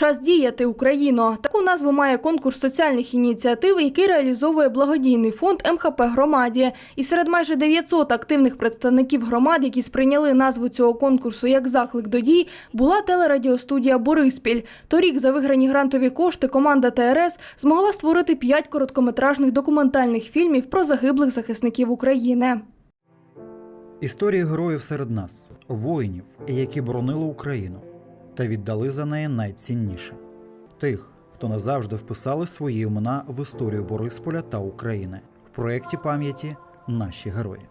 Час діяти Україно. Таку назву має конкурс соціальних ініціатив, який реалізовує благодійний фонд МХП громаді. І серед майже 900 активних представників громад, які сприйняли назву цього конкурсу як заклик до дій, була телерадіостудія Бориспіль. Торік за виграні грантові кошти команда ТРС змогла створити п'ять короткометражних документальних фільмів про загиблих захисників України. Історії героїв серед нас, воїнів, які боронили Україну та віддали за неї найцінніше тих, хто назавжди вписали свої імена в історію Борисполя та України в проєкті пам'яті Наші герої.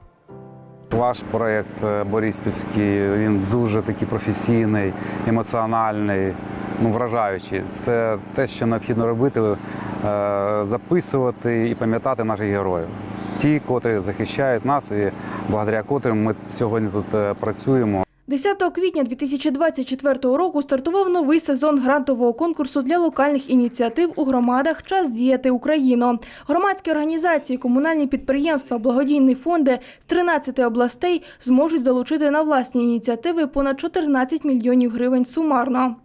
Ваш проєкт е, Бориспільський він дуже такий професійний, емоціональний, ну вражаючий. Це те, що необхідно робити, е, записувати і пам'ятати наших героїв. Ті, котрі захищають нас, і благодаря котрим ми сьогодні тут е, працюємо. 10 квітня 2024 року стартував новий сезон грантового конкурсу для локальних ініціатив у громадах Час діяти Україно. Громадські організації, комунальні підприємства, благодійні фонди з 13 областей зможуть залучити на власні ініціативи понад 14 мільйонів гривень сумарно.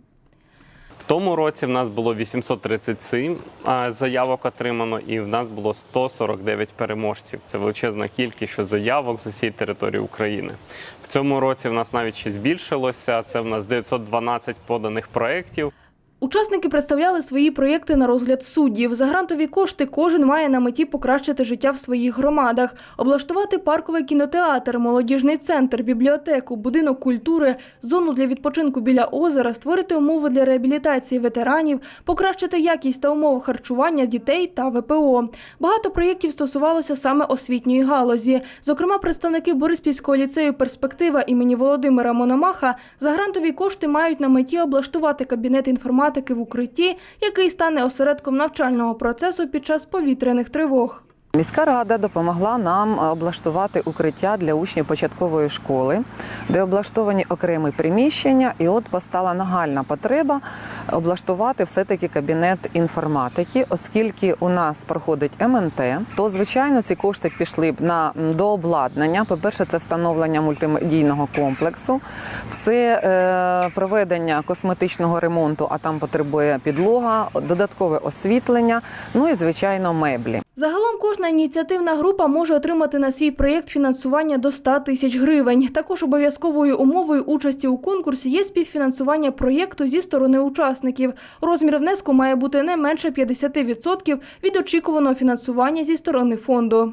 В тому році в нас було 837 а, заявок отримано, і в нас було 149 переможців. Це величезна кількість заявок з усієї території України. В цьому році в нас навіть ще збільшилося. Це в нас 912 поданих проєктів. Учасники представляли свої проєкти на розгляд суддів. За грантові кошти кожен має на меті покращити життя в своїх громадах, облаштувати парковий кінотеатр, молодіжний центр, бібліотеку, будинок культури, зону для відпочинку біля озера, створити умови для реабілітації ветеранів, покращити якість та умови харчування дітей та ВПО. Багато проєктів стосувалося саме освітньої галузі. Зокрема, представники Бориспільського ліцею Перспектива імені Володимира Мономаха за грантові кошти мають на меті облаштувати кабінет інформатики в укритті, який стане осередком навчального процесу під час повітряних тривог. Міська рада допомогла нам облаштувати укриття для учнів початкової школи, де облаштовані окремі приміщення, і от постала нагальна потреба облаштувати все-таки кабінет інформатики, оскільки у нас проходить МНТ, то звичайно ці кошти пішли б на дообладнання. По-перше, це встановлення мультимедійного комплексу, це е, проведення косметичного ремонту, а там потребує підлога, додаткове освітлення, ну і звичайно меблі. Загалом кожна ініціативна група може отримати на свій проєкт фінансування до 100 тисяч гривень. Також обов'язковою умовою участі у конкурсі є співфінансування проєкту зі сторони учасників. Розмір внеску має бути не менше 50% від очікуваного фінансування зі сторони фонду.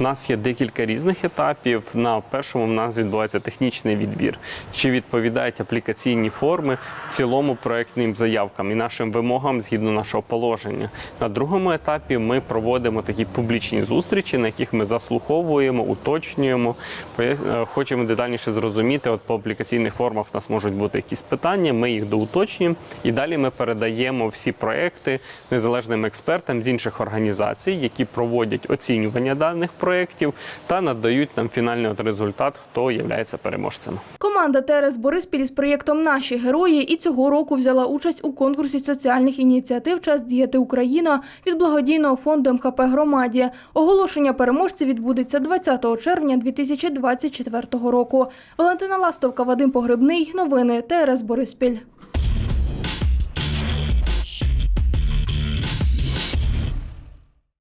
У нас є декілька різних етапів. На першому в нас відбувається технічний відбір, чи відповідають аплікаційні форми в цілому проектним заявкам і нашим вимогам згідно нашого положення. На другому етапі ми проводимо такі публічні зустрічі, на яких ми заслуховуємо, уточнюємо. е, Хочемо детальніше зрозуміти. От по аплікаційних формах в нас можуть бути якісь питання. Ми їх доуточнюємо, і далі ми передаємо всі проекти незалежним експертам з інших організацій, які проводять оцінювання даних проєктів та надають нам фінальний от результат, хто є переможцем. Команда ТРС Бориспіль з проєктом Наші герої і цього року взяла участь у конкурсі соціальних ініціатив Час діяти Україна від благодійного фонду МХП громаді. Оголошення переможців відбудеться 20 червня 2024 року. Валентина Ластовка, Вадим Погребний. Новини ТРС Бориспіль.